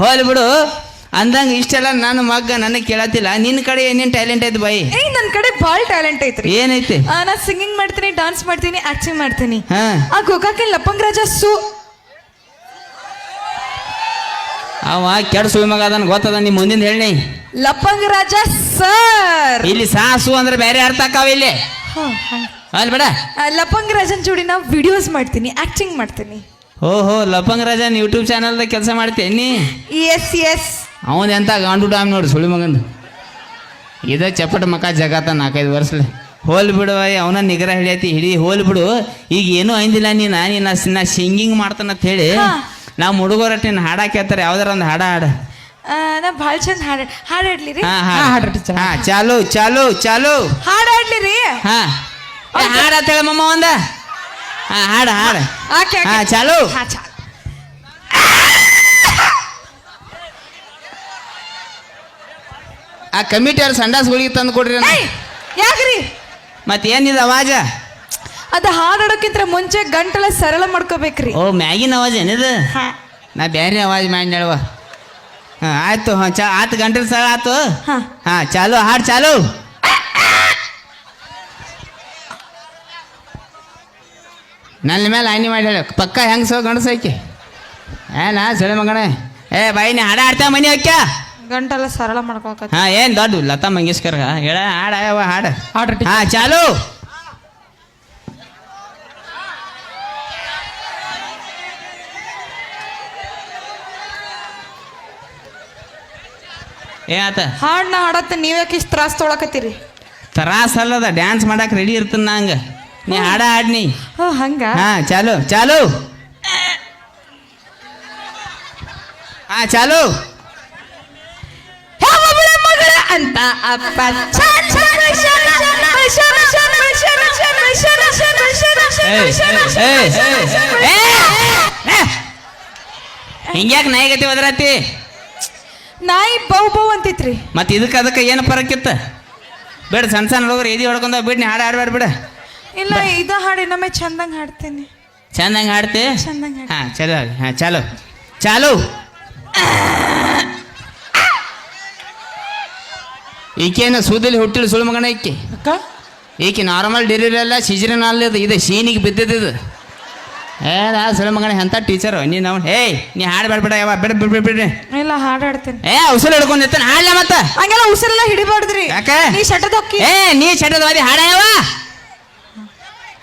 Hole ಬಿಡು. ಅಂದಂಗ ಇಷ್ಟೆಲ್ಲ ನನ್ನ ಮಗ್ಗ ನನಗೆ ಕೇಳತ್ತಿಲ್ಲ. ನಿನ್ನ ಕಡೆ ಏನೇನು ಟ್ಯಾಲೆಂಟ್ ಐತಿ ಬೈ ಏ ನನ್ನ ಕಡೆ ಭಾಳ ಟ್ಯಾಲೆಂಟ್ ಐತ್ರಿ. ಏನೈತಿ? ಆ, ನಾ ಸಿಂಗಿಂಗ್ ಮಾಡ್ತೀನಿ ಡಾನ್ಸ್ ಮಾಡ್ತೀನಿ ಆಕ್ಟಿಂಗ್ ಮಾಡ್ತೀನಿ. ಹಾ. ಆ ಗೋಕಾಕಿ ಲಪ್ಪಂಗ್ ರಾಜ ಸು ಅವ ಕೆಡ ಸುಳಿ ಮಗ ಅದನ್ನ ಗೊತ್ತದ ನಿಮ್ಮ ಮುಂದಿನ ಹೇಳಿ ಲಪ್ಪಂಗ್ ರಾಜ ಸರ್. ಇಲ್ಲಿ ಸಾಸು ಅಂದ್ರೆ ಬೇರೆ ಅರ್ಥ ಆಕಾವ ಇಲ್ಲಿ. ಅಲ್ ಬೇಡ. ಲಪ್ಪಂಗ್ ರಾಜನ್ ಜೋಡಿ ನಾವು ವಿಡಿಯೋಸ್ ಮಾಡ್ತೀನಿ ಆಕ್ಟಿಂಗ್ ಮಾಡ್ತೀನಿ. ಓಹೋ ಲಪಂಗ್ ರಾಜನ್ ಯೂಟ್ಯೂಬ್ ಚಾನಲ್ದಾಗ ಕೆಲಸ ಮಾಡ್ತೇನಿ ಎಸ್ ಎಸ್ ಅವನ್ ಎಂತ ಗಾಂಡು ಡಾಮ್ ನೋಡು ಸುಳಿ ಮಗಂದು. ಇದ ಚಪ್ಪಟ ಮಕ ಜಗತ್ತ ನಾಲ್ಕೈದು ವರ್ಷಲೆ. ಹೋಲ್ ಬಿಡು ಅವನ ನಿಗ್ರಹ ಹಿಡಿಯತಿ ಹಿಡಿ ಹೋಲ್ ಬಿಡು. ಈಗ ಏನೂ ಅಂದಿಲ್ಲ ನೀನ ನೀನ ನಾ ಸಿಂಗಿಂಗ್ ಮಾಡ್ತಾನಂತ ಹೇಳಿ ನಾ ನಾವು ಹುಡುಗರ ನಿನ್ನ ಹಾಡ ಕೇಳ್ತಾರೆ ಯಾವ್ದಾರ ಒಂದು ಹಾಡ ಹಾಡ. ನಾ ಭಾಳ ಚಂದ ಹಾಡ ಹಾಡು ಹಾಡ್ಲಿ ರೀ. ಹಾ ಹಾ, ಹಾ ಹಾ ಚಾಲು ಚಾಲು ಚಾಲು. ಹಾಡು ಹಾಡ್ಲಿ ರೀ. ಹಾ. ಏ, ಹಾಡ ಅಂತ ಮಮ್ಮ ಒಂದ. ಹಾ ಹಾಡ ಹಾಡ. ಆಕೆ ಹಾ ಚಾಲು. ಹಾ ಆ ಕಮಿಟಿ ಅವ್ರ ಸಂಡಾಸ್ಗಳಿಗೆ ತಂದು ಕೊಡ್ರಿ ಯಾಕ್ರಿ? ಮತ್ತೆ ಏನಿದೆ ಅವಾಜ? ಅದು ಹಾಡ್ ಹಾಡೋಕ್ಕಿಂತ ಮುಂಚೆ ಗಂಟಲ ಸರಳ ಮಾಡ್ಕೋಬೇಕ್ರಿ. ಓ ಮ್ಯಾಗಿನ ಅವಾಜ್ ಏನಿದು? ನಾ ಬೇರೆ ಅವಾಜ್ ಮಾಡಿ ಹೇಳುವ ಹಾಂ ಆಯ್ತು ಹಾಂ ಚಾ ಆತು ಗಂಟಲ ಸರಳ ಆತು. ಹಾಂ ಚಾಲು ಹಾಡು ಚಾಲು. ನನ್ನ ಮೇಲೆ ಆಯ್ನಿ ಮಾಡಿ ಹೇಳು ಪಕ್ಕ ಹೆಂಗೆ ಸೋ ಗಂಡಸ ಏ ನಾ ಸೆಳೆ ಮಗಣ ಏ ಬಾಯಿ ನೀ ಹಾಡ ಆಡ್ತಾ ಮನೆ ಅಕ್ಕ ಗಂಟೆಲ್ಲ ಸರಳ ಮಾಡ್ಕೋಕ ಹಾಂ ಏನು ದೊಡ್ಡ ಲತಾ ಮಂಗೇಶ್ಕರ್ ಹೇಳ ಹಾಡ ಯಾವ ಹಾಡು. ಹಾಡ್ರಿ ಹಾಂ ಚಾಲು. ಏ ಆತ. ಹಾಡ್ನ ಹಾಡತ್ತ ನೀವ್ಯಾಕೆ ಇಷ್ಟು ತ್ರಾಸ್ ತೊಳಕತ್ತೀರಿ? ತ್ರಾಸ ಅಲ್ಲದ ಡ್ಯಾನ್ಸ್ ಮಾಡಕ್ ರೆಡಿ ಇರ್ತೀನಿ ನಂಗೆ ನೀ ಹಾಡ ಹಾಡ್ನಿ ಓ ಹಂಗ ಹಾ ಚಾಲು ಚಾಲು ಹಾ ಚಾಲು ಯಾವೊಬ್ಬಳ ಮಗಳ ಅಂತ ಅಪ್ಪ ಏಯ್, ನಾಯಿಗತಿ ಒದರಾತಿ ನಾಯಿ ಬೌ ಬೌ ಅಂತಿತ್ರಿ ಮತ್ತೆ ಇದಕ್ಕೆ ಅದಕ್ಕೆ ಏನು ಪರಕ್ಕಿತ್ತ ಬೇಡ ಸಣ್ಣ ಸಣ್ಣ ಹುಡುಗರು ಎದಿ ಹೊಡ್ಕೊಂಡ ಬಿಡ್ ನೀ ಹಾಡು ಹಾಡ್ಬೇಡ ಬಿಡ ಇಲ್ಲ ಇದ ಹಾಡು ಇನ್ನೊಮ್ಮೆ ಚಂದಂಗ್ ಹಾಡ್ತೇನೆ. ಚಂದಂಗೆ ಹಾಡ್ತೆ? ಚಂದಂಗ್ ಹಾಡ್ ಹಾ ಚಲೋ ಹಾ ಚಾಲು. ಚಾಲು. ಈಕೇನು ಸೂದಲ್ಲಿ ಹುಟ್ಟಿಲ್ಲ ಸುಳ್ಳು ಮಗನ ಈಕೆ. ಅಕ್ಕ? ಈಕೆ ನಾರ್ಮಲ್ ಡೆಲಿವರಿ ಅಲ್ಲ ಸಿಜರಿನ ಅಲ್ಲ ಇದು. ಸೀನಿಗೆ ಬಿದ್ದಿದ್ದು ಏ ನಾ ಸುಳ್ಳು ಮಗನ ಎಂಥ ಟೀಚರು ನೀನು ಅವ್ನು ಹೇ ನೀ ಹಾಡು ಬೇಡ ಯಾವ ಬಿಡ ಬಿಡ್ ಬಿಡ್ ಬಿಡ್ರಿ ಇಲ್ಲ ಹಾಡು ಹಾಡ್ತೇನೆ ಏ ಉಸಿರು ಹಿಡ್ಕೊಂಡು ನಿಂತಾನೆ ಹಾಡ್ಲ ಮತ್ತೆ? ಹಂಗೆಲ್ಲ ಉಸಿರೆಲ್ಲ ಹಿಡಿಬಾರ್ದ್ರಿ. ಯಾಕೆ? ನೀ ಶಟದ ಹೊಕ್ಕಿ. ಏ ನೀ ಶಟದ ಹಾಡ ಯಾವ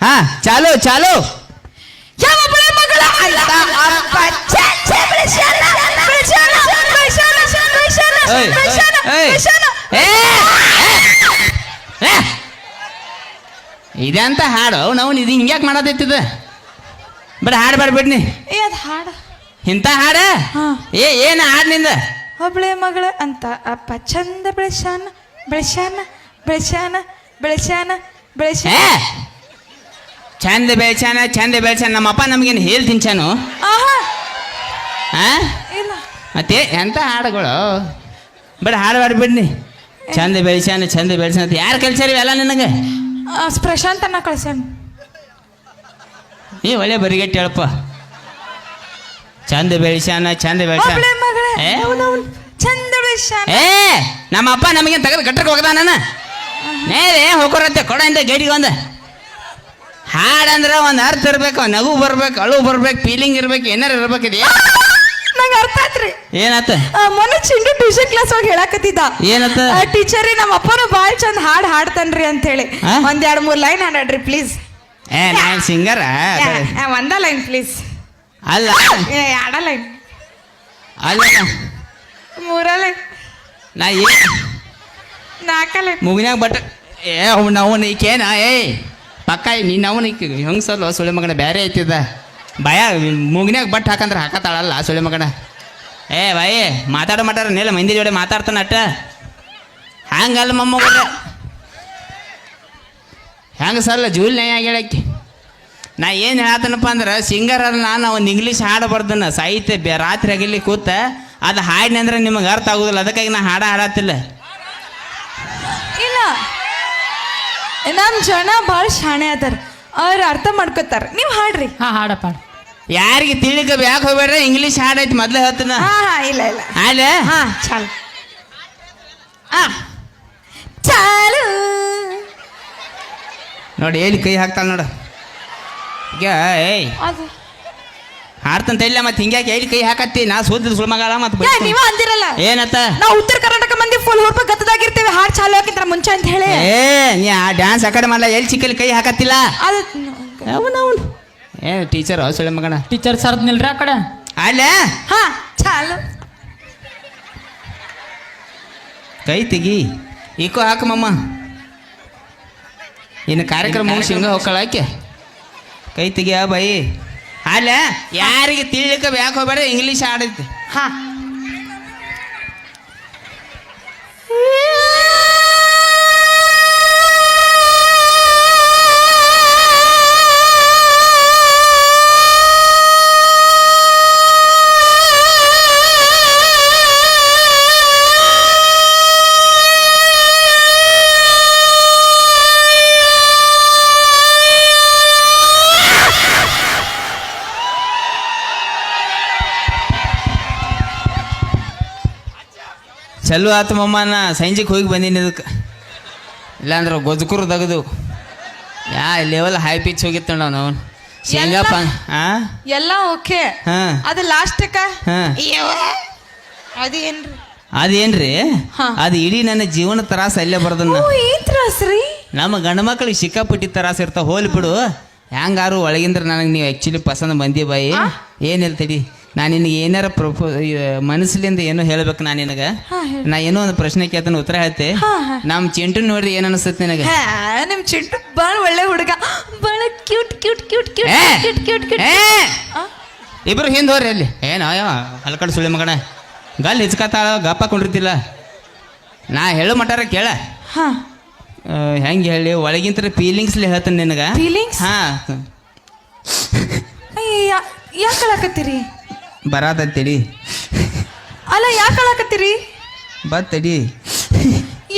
ಹಾ ಚಾಲು ಚಾಲು. ಮಗಳ? ಅಂತ ಅಪ್ಪ ಏಯ್, ಏಯ್. ಏ, ಏ, ಏ. ಇದೆಂತ ಹಾಡು. ನಾವು ಇದು ಹಿಂಗ್ಯಾಕೆ ಮಾಡತೈತಿದ? ಬಿಡ ಹಾಡು ಬೇಡ ಬಿಡ್ನಿ ಏ ಅದ್ ಹಾಡ. ಇಂಥ ಹಾಡ? ಹಾ. ಏ ಏನು ಹಾಡ್ನಿಂದ? ಒಬ್ಳೆ ಮಗಳ ಅಂತ. ಅಪ್ಪ ಚಂದ ಬೆಳೆಸಾನ ಬೆಳೆಸಾನ ಬೆಳೆಸಾನ ಬೆಳೆಸಾನ ಏ ಬೆಳೆಸಾನ ಚಂದ ಬೆಳ್ಸ್ಯಾನ ಚಂದ ಬೆಳ್ಸ್ಯಾನ. ನಮ್ಮ ಅಪ್ಪ ನಮಗೇನು ಹೇಳಿ ತಿಂಚಾನು ಆಹಾ! ಇಲ್ಲ. ಮತ್ತೆ ಎಂಥ ಹಾಡುಗಳು? ಬಿಡ ಹಾಡು ಹಾಡು ಬಿಡ್ನಿ. ಚಂದ ಬೆಳೆಸ್ಯಾನ ಚಂದ ಬೆಳ್ಸಾನ ಅಂತ. ಯಾರು ಕಲ್ಸ್ಯಾರ ಇವೆಲ್ಲ ನಿನಗೆ? ಆ, ಪ್ರಶಾಂತ್ ಅನ್ನ ಕಳ್ಸ್ಯಾನ. ನೀ ಒಳ್ಳೆ ಬರಿಗೆಟ್ಟು ಹೇಳಪ್ಪ. ಚಂದ ಬೆಳ್ಸ್ಯಾನ ಚಂದ ಬೆಳ್ಸಾನ ಒಬ್ಳೆ ಮಗಳ. ಏ? ಚಂದ ಏ ನಮ್ಮಪ್ಪ ನಮಗೆ ತೆಗೆದು ಕಟ್ಟಕ್ಕೆ ನಾನು? ನೇರೆ ಹೋಗೋರಂತೆ ಕೊಡ ಇಂದ ಗೇಟಿಗೆ ಒಂದು ಹಾಡಂದ್ರೆ ಒಂದು ಅರ್ಥ ಇರ್ಬೇಕು ನಗು ಬರ್ಬೇಕು ಅಳು ಬರ್ಬೇಕು ಫೀಲಿಂಗ್ ಇರ್ಬೇಕು ಏನಾರು ಇರ್ಬೇಕು ಇದು. ನಂಗೆ ಅರ್ಥ ಆತ್ರಿ. ಏನಾತ ಆ, ಮೊನ್ನೆ ಚಿಂಡು ಟ್ಯೂಷನ್ ಕ್ಲಾಸ್ ಒಳಗೆ ಹೇಳಕತ್ತಿದ್ದ. ಏನತ್ತ? ಟೀಚರ್ ನಮ್ಮ ಅಪ್ಪನು ಭಾಳ ಚಂದ ಹಾಡು ಹಾಡ್ತಾನ್ರಿ ಅಂತ ಹೇಳಿ ಆ? ಒಂದ್ ಎರಡ್ ಮೂರ್ ಲೈನ್ ಹಾಡ್ರಿ ಪ್ಲೀಸ್ ಏ ನಾನು ಸಿಂಗರ ಒಂದ ಲೈನ್ ಪ್ಲೀಸ್ ಅಲ್ಲ? ಎರಡ ಲೈನ್ ಅಲ್ಲ? ಮೂರ ಲೈನ್ ನಾ ಏ ನಾಲ್ಕ ಲೈನ್ ಮುಗಿನಾಗ ಬಟ್ ಏ ಅವ್ನ ಅವನು ಈಕೇನ? ಏಯ್. ಪಕ್ಕ ನೀನು ಅವನು ಈಕ ಹೆಂಗ್ಸಲ್ಲ ಸುಳಿ ಮಗನ ಬೇರೆ ಐತಿದ. ಭಯ ಮುಗಿನಾಗ ಬಟ್ ಹಾಕಂದ್ರೆ ಹಾಕತ್ತಾಳಲ್ಲ ಸುಳಿ ಮಗನ. ಏ, ಬಾಯಿ, ಮಾತಾಡೋ ಮಾತಾಡ ನೆಲ, ಮಂದಿ ಜೋಡಿ ಮಾತಾಡ್ತಾನ ಅಟ್ಟ. ಹಂಗಲ್ಲ ಮೊಮ್ಮಗ ಹೆಂಗೆ ಸಲ್ಲ ಜೂಲ್ ನೈ ಹೇಳಕ್ಕೆ ನಾ ಏನು ಹೇಳ್ತನಪ್ಪ ಅಂದ್ರೆ ಸಿಂಗರ್ ಅಲ್ಲ ನಾನು ಒಂದು ಇಂಗ್ಲೀಷ್ ಹಾಡು ಸಾಹಿತ್ಯ ಬೆ, ರಾತ್ರಿ ಆಗಿಲ್ಲಿ ಕೂತ ಅದು ಹಾಡಿನಂದ್ರೆ ನಿಮಗೆ ಅರ್ಥ ಆಗೋದಿಲ್ಲ. ಅದಕ್ಕಾಗಿ ನಾ ಹಾಡ ಹಾಡತ್ತಿಲ್ಲ. ಇಲ್ಲ. ನಮ್ ಜನ ಭಾಳ ಶಾಣೆ ಅದಾರ. ಅವ್ರು ಅರ್ಥ ಮಾಡ್ಕೋತಾರ. ನೀವು ಹಾಡ್ರಿ. ಹಾ ಹಾಡಪ್ಪ ಹಾಡು. ಯಾರಿಗೆ ತಿಳಿಕ ಯಾಕೆ ಹೋಗ್ಬೇಡ್ರಿ ಇಂಗ್ಲೀಷ್ ಹಾಡ್ ಐತಿ ಮೊದ್ಲೇ ಹೇಳ್ತಾನ. ಹಾ ಹಾ ಇಲ್ಲ ಇಲ್ಲ. ಅಲ್ಲ ಹಾ ಚಾಲು. ಆ. ಚಾಲು. ನೋಡಿ ಎಲ್ಲಿ ಕೈ ಹಾಕ್ತಾಳ ನೋಡು. ಈಗ ಏಯ್. ಅದು. ಹಾಡ್ತಂತ ಇಲ್ಲ ಮತ್ತೆ ಹಿಂಗ್ಯಾಕೆ ಎಲ್ಲಿ ಕೈ ಹಾಕತ್ತಿ? ನಾ ಸೋದ್ರ ಸುಳ್ಮಗಳ ಮತ್ತೆ ನೀವ ಅಂದಿರಲ್ಲ. ಏನತ್ತ? ನಾವು ಉತ್ತರ ಕರ್ನಾಟಕ ಮಂದಿ ಫುಲ್ ಹುರ್ಪ ಗತ್ತದಾಗಿರ್ತೇವೆ ಹಾಡ್ ಚಾಲು ಹಾಕಿದ್ರ ಮುಂಚೆ ಅಂತ ಹೇಳಿ. ಏ ನೀ ಆ ಡ್ಯಾನ್ಸ್ ಆ ಕಡೆ ಮಾಡಲ್ಲ ಎಲ್ಲಿ ಚಿಕ್ಕಲ್ಲಿ ಕೈ ಹಾಕತ್ತಿಲ್ಲ? ಅದು ಅವನವನು ಏ ಟೀಚರ್ ಸುಳ್ಳ ಮಗನ. ಟೀಚರ್ ಸರ್ದ್ ನಿಲ್ರಿ ಆ ಕಡೆ. ಅಲ್ಲೇ? ಹಾ ಚಾಲು. ಕೈ ತೆಗಿ. ಈಕೋ ಹಾಕಮಮ್ಮ ಇನ್ನು ಕಾರ್ಯಕ್ರಮ ಮುಗಿಸಿ ಹಿಂಗ ಹೋಗ್ಕೊಳ್ಳಾಕೆ ಆಕೆ. ಕೈ ತೆಗಿಯ ಬೈ ಅಲ್ಲ ಯಾರಿಗೆ ತಿಳಿಲಿಕ್ಕೆ ಬ್ಯಾಕ್ ಹೋಗ್ಬೇಡ ಇಂಗ್ಲೀಷ್ ಆಡೈತಿ ಹಾ. ಚಲೋ ಆತು ಮಮ್ಮ ನಾ ಸಂಜೆಗೆ ಹೋಗಿ ಬಂದೀನಿ ಇದಕ್ಕೆ ಇಲ್ಲಾಂದ್ರೆ ಗೊಜ್ಕುರು ತೆಗೆದು ಯಾ ಲೆವೆಲ್ ಹೈ ಪಿಚ್ ಹೋಗಿತ್ತು ನಾನು ಶೇಂಗಪ್ಪ ಹಾಂ ಎಲ್ಲ ಓಕೆ? ಹಾಂ. ಅದು ಲಾಸ್ಟಕ್ಕ ಹಾಂ. ಅದೇನ್ರಿ? ಅದೇನ್ರಿ. ಅದು ಇಡೀ ನನ್ನ ಜೀವನ ತ್ರಾಸ ಅಲ್ಲೇ ಬರ್ದನ್ನ ತ್ರಾಸ್ರಿ ನಮ್ಮ ಗಂಡ ಮಕ್ಳಿಗೆ ಸಿಕ್ಕಾಪಟ್ಟಿ ತ್ರಾಸ ಇರ್ತಾವ ಹೋಲಿ ಬಿಡು. ಹ್ಯಾಂಗಾರು ಒಳಗಿಂದ್ರೆ ನನಗೆ ನೀವು ಆ್ಯಕ್ಚುಲಿ ಪಸಂದ್ ಬಂದಿ ಬಾಯಿ. ಏನಿಲ್ಲ ತಡಿ ನಾನು ನಿನಗೆ ಏನಾರ ಪ್ರಪೋ ಮನಸ್ಸಿಲಿಂದ ಏನು ಹೇಳ್ಬೇಕು ನಾನು ನಿನಗೆ. ನಾ ಏನೋ ಒಂದು ಪ್ರಶ್ನೆ ಕೇಳ್ತಾನೆ ಉತ್ತರ ಹೇಳ್ತೆ. ನಮ್ಮ ಚಿಂಟು ನೋಡ್ರಿ ಏನು ಅನಿಸುತ್ತೆ ನಿನಗೆ? ನಿಮ್ಮ ನಿಮ್ ಚಿಂಟು ಬಹಳ ಒಳ್ಳೆ ಹುಡುಗ. ಬಹಳ cute cute cute cute! Cute cute cute! ಇಬ್ರು ಹಿಂದೆ ಹೋರಿ ಅಲ್ಲಿ. ಏನು ಹಲ್ಕಡ್ ಸುಳಿ ಮಗಣ ಗಲ್ ಹಿಚ್ಕತ್ತಾಳ ಗಪ್ಪ ಕುಂಡಿರ್ತಿಲ್ಲ. ನಾ ಹೇಳು ಮಟಾರ ಕೇಳ. ಹಾ. ಹೆಂಗೆ ಹೇಳಿ ಒಳಗಿಂತ ಫೀಲಿಂಗ್ಸ್ಲಿ ಹೇಳ್ತಾನೆ ನಿನಗೆ. ಫೀಲಿಂಗ್ಸ್ ಹಾಂ. ಯಾಕೆ ಅಳಕತ್ತೀರಿ ಬರಾತಡಿ ಅಲ್ಲ ಯಾಕೆ ಅಳಕತ್ತೀರಿ? ಬತ್ತಡಿ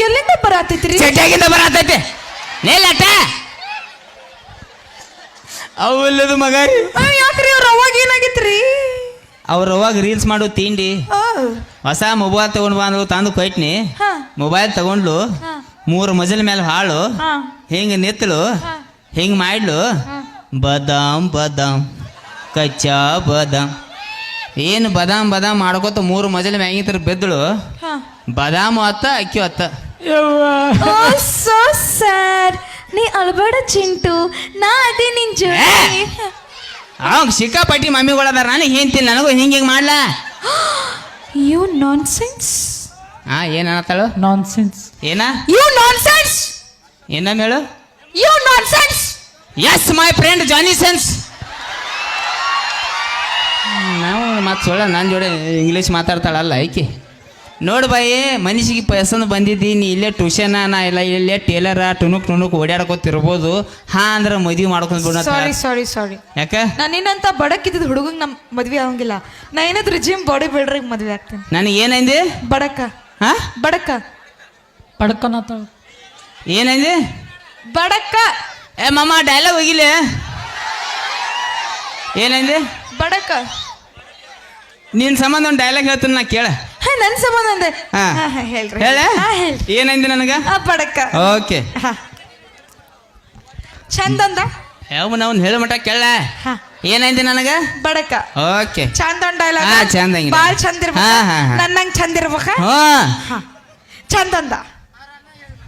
ಎಲ್ಲಿಂದ ಬರಾತೈತ್ರಿ? ಚಟ್ಯಾಗಿಂದ ಬರಾತೈತೆ. ನೇಲಟ ಅವಲ್ಲದು ಮಗ. ರೀ ಯಾಕ್ರಿ ಅವ್ರ ಅವಾಗ ಏನಾಗಿತ್ರಿ? ಅವ್ರು ಅವಾಗ ರೀಲ್ಸ್ ಮಾಡೋ ತಿಂಡಿ. ಹೊಸ ಮೊಬೈಲ್ ತಗೊಂಡ್ ಬಂದು ತಂದು ಕೊಯ್ಟ್ನಿ ಹಾ. ಮೊಬೈಲ್ ತಗೊಂಡ್ಲು ಮೂರು ಮಜಲ್ ಮೇಲೆ ಹಾಳು. ಹಾ. ಹಿಂಗೆ ಹಾ. ಹಿಂಗೆ ಮಾಡ್ಲು. ಬದಾಮ್ ಬದಾಮ್ ಕಚ್ಚಾ ಬದಾಮ್. ಏನು ಬದಾಮ್ ಬದಾಮ್ ಮಾಡ್ಕೋತ ಮೂರು ಮಜಲ್ ಮ್ಯಾಗಿಂತರ ಬಿದ್ದಳು. ಹಾ. ಬದಾಮು ಅತ್ತ ಅಕ್ಕಿ ಅತ್ತ. ಓ ಸೋ ಸ್ಯಾಡ್ ನೀ ಅಳ್ಬೇಡ ಚಿಂಟು. ನಾ ಅದೇ ನಿನ್ ಜೊತೆ ಅವಾಗ ಸಿಕ್ಕಾಪಟ್ಟಿ ಮಮ್ಮಿಗಳದಾರ ನನಗೆ ಹೇಳ್ತೀನಿ ನನಗೂ ಹಿಂಗೆ ಹಿಂಗೆ ಮಾಡ್ಲ? ಯು ನಾನ್ಸೆನ್ಸ್ ಹಾ ಏನು ಅನ್ನತ್ತಾಳು? ನಾನ್ ಸೆನ್ಸ್ ಏನ? ಯು ನಾನ್ಸೆನ್ಸ್ ಏನ ಮೇಳು you nonsense yes my friend Johnny sense ನಾವು ಮತ್ತೆ ಸೊಳ್ಳೆ ನನ್ನ ಜೋಡಿ ಇಂಗ್ಲೀಷ್ ಮಾತಾಡ್ತಾಳಲ್ಲ ಐಕಿ ನೋಡು ಬಾಯಿ ಮನುಷ್ಯಗೆ ಪಸಂದ್ ಬಂದಿದ್ದಿ ನೀ ಇಲ್ಲೇ ಟ್ಯೂಷನ್ ನಾ ಇಲ್ಲ ಇಲ್ಲೇ ಟೇಲರ ಟುನುಕ್ ಟುನುಕ್ ಓಡಾಡ್ಕೊತಿರ್ಬೋದು ಹಾ ಅಂದ್ರೆ ಮದುವೆ ಮಾಡ್ಕೊಂಡ್ ಬಿಡ ಸಾರಿ ಸಾರಿ ಸಾರಿ ಯಾಕ? ನಾನು ನಿನ್ನಂತ ಬಡಕಿದ್ದ ಹುಡುಗಂಗೆ ನಮ್ಮ ಮದ್ವೆ ಆಗಂಗಿಲ್ಲ. ನಾ ಏನಾದ್ರು ಜಿಮ್ ಬಾಡಿ ಬಿಲ್ಡರ್ಗೆ ಮದ್ವೆ ಆಗ್ತೀನಿ. ನನಗೆ ಏನಂದೆ? ಬಡಕ. ಹಾ? ಬಡಕ. ಪಡ್ಕೊನತ್ತ ಏನಂದೆ? ಬಡಕ. ಏ ಮಮ್ಮ ಡೈಲಾಗ್ ಹೋಗಿಲ್ಲ. ಏನಂದೆ? ಬಡಕ. ನಿನ್ನ ಸಂಬಂಧ ಒಂದು ಡೈಲಾಗ್ ಹೇಳ್ತೀನಿ ನಾ ಕೇಳ. ಹಾ ನನ್ ಸಂಬಂಧ ಅಂದೆ ಹಾ. ಹಾ, ಹಾ, ಹೇಳ್ರಿ. ಹೇಳ? ಏನಂದಿ ಹೇಳ್ರಿ. ಏನಂದೆ ನನಗ? ಆ ಓಕೆ. ಹಾ. ಚಂದ ಅಂದ ಯಾವ ನಾವು ಹೇಳೋ ಮಟ್ಟ ಕೇಳ. ಹಾ. ಏನಂದಿ ನನಗ? ಬಡಕ. ಓಕೆ. ಚಂದ ಒಂದ್ ಡೈಲಾಗ್ ಹಾ, ಚಂದ ಹಂಗಿದೆ. ಬಾಳ್ ಚಂದ ಇರ್ಬೇಕ. ಹಾ, ಹಾ, ಹಾ. ನನ್ನಂಗ್ ಚಂದ ಇರ್ಬೇಕ? ಹಾ. ಚಂದ ಅಂದ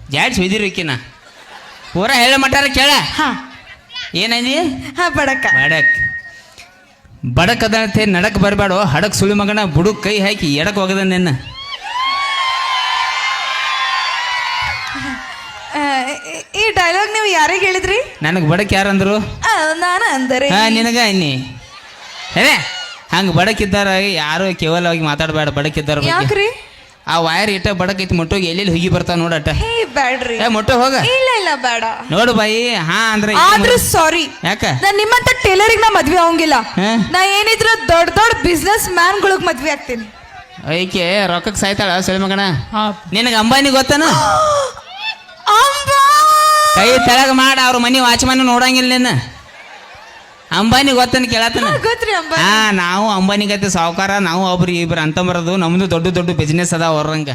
ಜಾಡ್ ಸುಯ್ದಿರಿಕಿನ ಪೂರ ಹೇಳು ಮಟ್ಟಾರ ಕೇಳ. ಹಾ. ಏನಂದಿ ಹಾ ಬಡಕ. ಬಡಕ್. ಬಡಕ್ ಅದಂತೆ ನಡಕ್ ಬರಬೇಡ ಹಡಕ್ ಸುಳಿ ಮಗನ ಬುಡು ಕೈ ಹಾಕಿ ಎಡಕ್ ಹೋಗದ ನಿನ್ನ. ಈ- ಡೈಲಾಗ್ ನೀವು ಯಾರಿಗೆ ಹೇಳಿದ್ರಿ? ನನಗೆ ಬಡಕ್ ಯಾರಂದ್ರು ನಾನು ಅಂದರೆ ಹಾ ನಿನಗ ಅನ್ನಿ. ಹಂಗ ಹಂಗೆ ಬಡಕಿದ್ದಾರ ಯಾರು ಕೇವಲವಾಗಿ ಮಾತಾಡಬೇಡ ಬಡಕಿದ್ದಾರ ಯಾಕ್ರಿ? ಆ ವೈರ್ ಇಟ್ಟ ಬಡಕೈತಿ ಎಲ್ಲಿ ಎಲ್ಲೆಲ್ಲಿ ಹುಗಿ ಬರ್ತಾವ ನೋಡಟ ಹೇ ಬ್ಯಾಡ್ರಿ. ಏ ಮುಟ್ಟೋ ಹೋಗ. ಇಲ್ಲ ಇಲ್ಲ ಬೇಡ. ನೋಡು ಬಾಯಿ ಹಾ ಅಂದ್ರೆ ಆದ್ರೂ ಸಾರಿ ಯಾಕ? ನಾನ್ ನಿಮ್ಮಂತ ಟೇಲರಿಗೆ ನಾ ಮದ್ವೆ ಆಗಂಗಿಲ್ಲ ಹಾ? ನಾ ಏನಿದ್ರು ದೊಡ್ಡ ದೊಡ್ಡ ಬಿಸ್ನೆಸ್ ಮ್ಯಾನ್ಗಳಿಗೆ ಮದ್ವೆ ಆಗ್ತೀನಿ. ಐಕೆ ರೊಕ್ಕಕ್ಕೆ ಸಾಯ್ತಾಳ ಸರಿ ಮಗಣ ನಿನಗೆ ಅಂಬಾನಿ ಗೊತ್ತನ? ಅಂಬಾ! ಕೈ ತೆಳಗ ಮಾಡ ಅವ್ರ ಮನೆ ವಾಚ್ಮನ್ ನೋಡಂಗಿಲ್ಲ ನಿನ್ನ. ಅಂಬಾನಿ ಗೊತ್ತನ್ ಕೇಳತ್ತ ಗೊತ್ತ್ರಿ ಹಾ ನಾವು ಅಂಬಾನಿ ಗತಿ ಸಾವುಕಾರ ನಾವು ಒಬ್ರು ಇಬ್ರು ಅಂತ ಬರೋದು ನಮ್ದು ದೊಡ್ಡ ದೊಡ್ಡ ಬಿಸ್ನೆಸ್ ಅದ ಅವ್ರಂಗ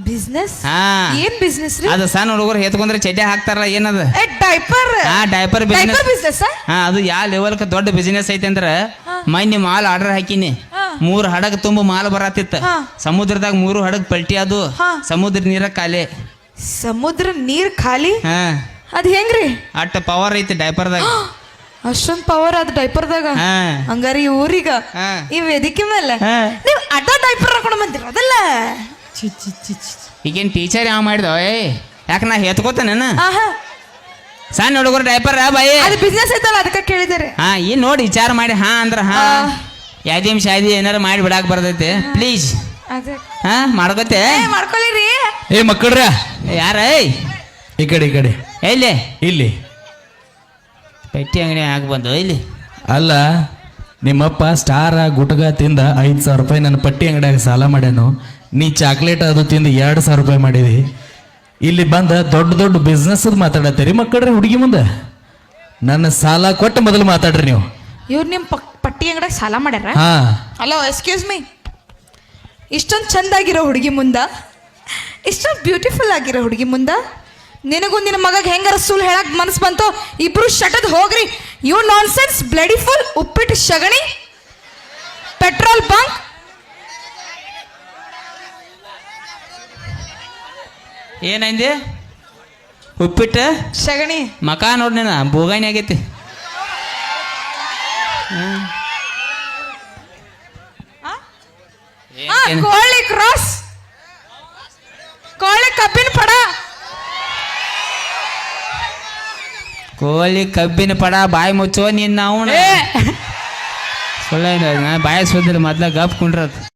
ಬಿಸ್ನೆಸ್ ಹಾ. ಏನ್ ಬಿಸ್ನೆಸ್ ರೀ? ಅದು ಸಣ್ಣ ಹುಡುಗರು ಎತ್ಕೊಂಡ್ರೆ ಚಡ್ಡಿ ಹಾಕ್ತಾರಲ್ಲ ಏನದ? ಡೈಪರ್ ಹಾ ಡೈಪರ್ ಬಿಸ್ನೆಸ್ ಹಾ ಅದು ಯಾವ ಲೆವೆಲ್ಕ ದೊಡ್ಡ ಬಿಸ್ನೆಸ್ ಐತೆ ಅಂದ್ರ ಮೊನ್ನೆ ಮಾಲ್ ಆರ್ಡರ್ ಹಾಕಿನಿ. ಮೂರ್ ಹಡಗ್ ತುಂಬ ಮಾಲ್ ಬರತ್ತಿತ್ತ. ಸಮುದ್ರದಾಗ ಮೂರು ಹಡಗ್ ಪಲ್ಟಿ ಅದು ಸಮುದ್ರ ನೀರ ಖಾಲಿ. ಸಮುದ್ರ ನೀರ್ ಖಾಲಿ? ಹಾ. ಅದ್ ಹೆಂಗ್ರಿ? ಅಟ್ಟ ಪವರ್ ಐತಿ ಡೈಪರ್ದಾಗ ಅಷ್ಟೊಂದ್ ಪವರ್ ಅದ ಡೈಪರ್ದಾಗ ಹಂಗಾರ ಹಂಗಾರಿ ಊರಿಗ ಹಾ. ಈ ವೇದಿಕೆ ಮೇಲೆ ನೀವು ಅಡ್ಡ ಡೈಪರ್ ಹಾಕೊಂಡ್ ಬಂದಿರೋದಲ್ಲ? ಅದಲ್ಲ ಚಿ ಚಿ ಚಿ ಈಗೇನ್ ಟೀಚರ್ ಯಾವ ಮಾಡಿದ? ಏ ಯಾಕ ನಾ ಹೆತ್ಕೋತಾನ ಆಹಾ. ಸಣ್ಣ ಹುಡುಗರು ಡೈಪರ್ ಬಾಯಿ? ಅದು ಬಿಸ್ನೆಸ್ ಐತಲ್ಲ ಅದಕ್ಕೆ ಕೇಳಿದಾರೆ. ಹಾ ಏನ್ ನೋಡಿ ವಿಚಾರ ಮಾಡಿ ಹಾ ಅಂದ್ರ ಹಾ. ಯಾದಿ ಅಂಶ ಶಾದಿ ಏನಾರ ಮಾಡಿ ಬಿಡಾಕ್ ಬರ್ತೈತೆ. ಪ್ಲೀಸ್ ಅದೇ. ಹಾ ಮಾಡ್ಕೋತೆ? ಏ ಮಾಡ್ಕೊಳಿರಿ. ಏ ಮಕ್ಕಳ್ರ. ಯಾರ ಏಯ್? ಈ ಕಡೆ ಈ ಕಡೆ. ಎಲ್ಲಿ? ಇಲ್ಲಿ. ಪೆಟ್ಟಿ ಅಂಗಡಿ ಹಾಕಿ ಬಂದು ಇಲ್ಲಿ? ಅಲ್ಲ ನಿಮ್ಮಪ್ಪ ಸ್ಟಾರ ಗುಟ್ಗ ತಿಂದ ಐದು ಸಾವಿರ ರೂಪಾಯಿ ನನ್ನ ಪಟ್ಟಿ ಅಂಗಡಿಯಾಗ ಸಾಲ ಮಾಡ್ಯಾನು. ನೀ ಚಾಕ್ಲೇಟ್ ಅದು ತಿಂದು ಎರಡು ಸಾವಿರ ರೂಪಾಯಿ ಮಾಡಿದಿ. ಇಲ್ಲಿ ಬಂದ ದೊಡ್ಡ ದೊಡ್ಡ ಬಿಸ್ನೆಸ್ ಮಾತಾಡತ್ತೀರಿ ಮಕ್ಕಳ್ರಿ ಹುಡುಗಿ ಮುಂದೆ? ನನ್ನ ಸಾಲ ಕೊಟ್ಟು ಮೊದಲು ಮಾತಾಡ್ರಿ ನೀವು. ಇವ್ರು ನಿಮ್ಮ ಪಕ್- ಪಟ್ಟಿ ಅಂಗಡಿಯಾಗ ಸಾಲ ಮಾಡ್ಯಾರ? ಹಾ. ಹಲೋ ಎಕ್ಸ್ಕ್ಯೂಸ್ ಮೀ ಇಷ್ಟೊಂದು ಚಂದಾಗಿರೋ ಹುಡುಗಿ ಮುಂದ? ಇಷ್ಟೊಂದು ಬ್ಯೂಟಿಫುಲ್ ಆಗಿರೋ ಹುಡುಗಿ ಮುಂದ? ನಿನಗೂ ನಿನ್ನ ಮಗ ಹೆಂಗಾರ ಸುಳ್ಳು ಹೇಳಕ್ ಮನಸ್ಸು ಬಂತು ಇಬ್ರು ಶಟದ್ ಹೋಗ್ರಿ. You nonsense bloody fool ಉಪ್ಪಿಟ್ಟು ಶಗಣಿ ಪೆಟ್ರೋಲ್ ಬಂಕ್ ಏನಂದಿ? ಉಪ್ಪಿಟ್ಟು? ಶಗಣಿ. ಮಕ ನೋಡಿ ನೀನು ಬೋಗಾನಿ ಆಗೈತಿ. ಕೋಳಿ? ಕ್ರಾಸ್ ಕೋಳಿ ಕಬ್ಬಿನ ಪಡ. ಕೋಳಿ ಕಬ್ಬಿನ ಪಡ ಬಾಯಿ ಮುಚ್ಚೋ ನಿನ್ನ ಅವನು. ಸೊಳ್ಳೆ ಬಾಯಿ ಸುದ್ದಿಲ್ಲ ಮೊದ್ಲ ಗಪ್ ಕುಂಡ್ರತ್